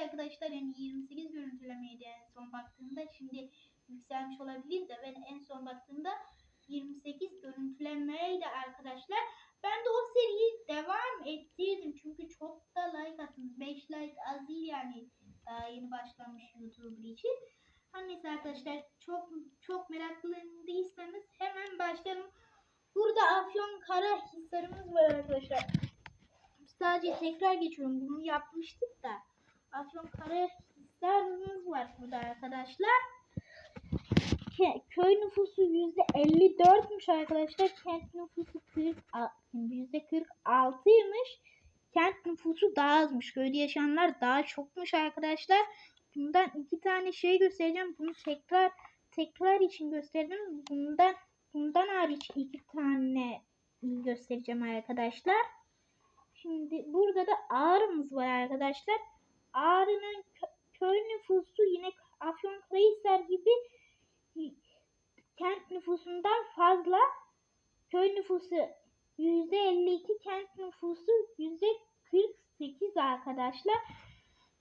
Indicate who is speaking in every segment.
Speaker 1: arkadaşlar. Yani 28 görüntülemeydi en son baktığımda. Şimdi yükselmiş olabilir de ben en son baktığımda 28 görüntülemeydi arkadaşlar. Ben de o seriyi devam ettirdim. Çünkü çok da like attınız. 5 like az değil yani. Daha yeni başlamış YouTuber için. Her neyse arkadaşlar çok çok meraklıysanız hemen başlayalım. Burada Afyon Kara hisarımız var arkadaşlar. Sadece tekrar geçiyorum. Bunu yapmıştık da. Afyon Kara hisarımız var burada arkadaşlar. Köy nüfusu yüzde 54'müş arkadaşlar. Kent nüfusu 40 yüzde 46'ymış. Kent nüfusu daha azmış. Köyde yaşayanlar daha çokmuş arkadaşlar. Bundan iki tane şey göstereceğim. Bunu tekrar tekrar için gösterdim. Bundan bundan hariç iki tane göstereceğim arkadaşlar. Şimdi burada da Ağrı'mız var arkadaşlar. Ağrı'nın kö- köy nüfusu yine Afyonkarahisar gibi kent nüfusundan fazla. Köy nüfusu %52, kent nüfusu %48 arkadaşlar.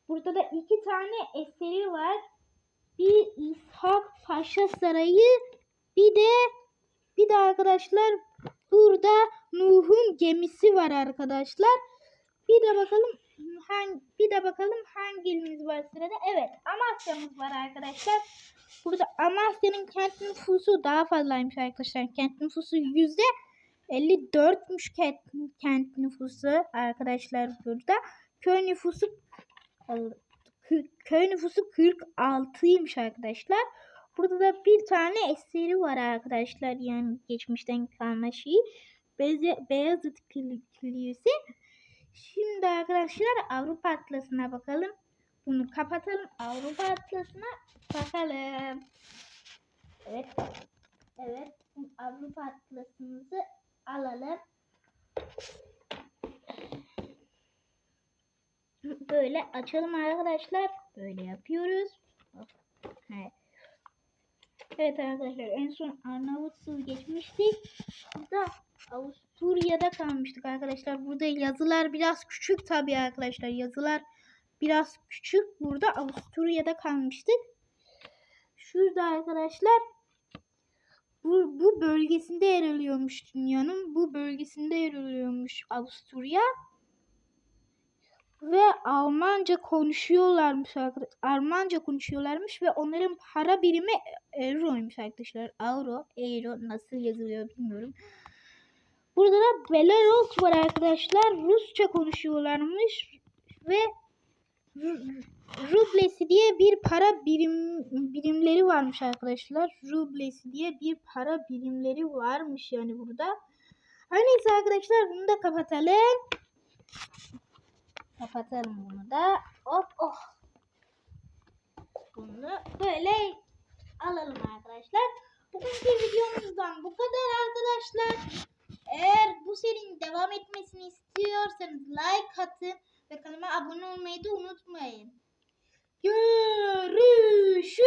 Speaker 1: Burada da iki tane eseri var. Bir İshak Paşa Sarayı, bir de bir de arkadaşlar burada Nuh'un gemisi var arkadaşlar. Bir de bakalım hangi bir de bakalım hangi ilimiz var sırada. Evet, Amasya'mız var arkadaşlar. Burada Amasya'nın kent nüfusu daha fazlaymış arkadaşlar. Kent nüfusu yüzde 54'müş kent, kent nüfusu arkadaşlar burada. Köy nüfusu köy nüfusu 46'ymış arkadaşlar. Burada da bir tane eseri var arkadaşlar. Yani geçmişten kalma şey. Beze- Beyazıt Kili- Kilisesi. Şimdi arkadaşlar Avrupa Atlası'na bakalım. Bunu kapatalım. Avrupa Atlası'na bakalım. Evet. Evet. Avrupa Atlası'mızı alalım. Böyle açalım arkadaşlar. Böyle yapıyoruz. Evet. Arkadaşlar en son Arnavutsuz geçmiştik. Avusturya'da kalmıştık arkadaşlar. Burada yazılar biraz küçük tabii arkadaşlar. Yazılar biraz küçük. Burada Avusturya'da kalmıştık. Şurada arkadaşlar bu, bu bölgesinde yer alıyormuş dünyanın. Bu bölgesinde yer alıyormuş Avusturya. Ve Almanca konuşuyorlarmış arkadaşlar. Almanca konuşuyorlarmış ve onların para birimi euroymuş arkadaşlar. Euro, euro nasıl yazılıyor bilmiyorum. Burada da Belarus var arkadaşlar. Rusça konuşuyorlarmış ve Ru- rublesi diye bir para birim birimleri varmış arkadaşlar. Rublesi diye bir para birimleri varmış yani burada. Her neyse arkadaşlar bunu da kapatalım. Kapatalım bunu da. Hop oh. Bunu böyle alalım arkadaşlar. Bugünkü videomuzdan bu kadar. olmayı da unutmayın. Görüşürüz.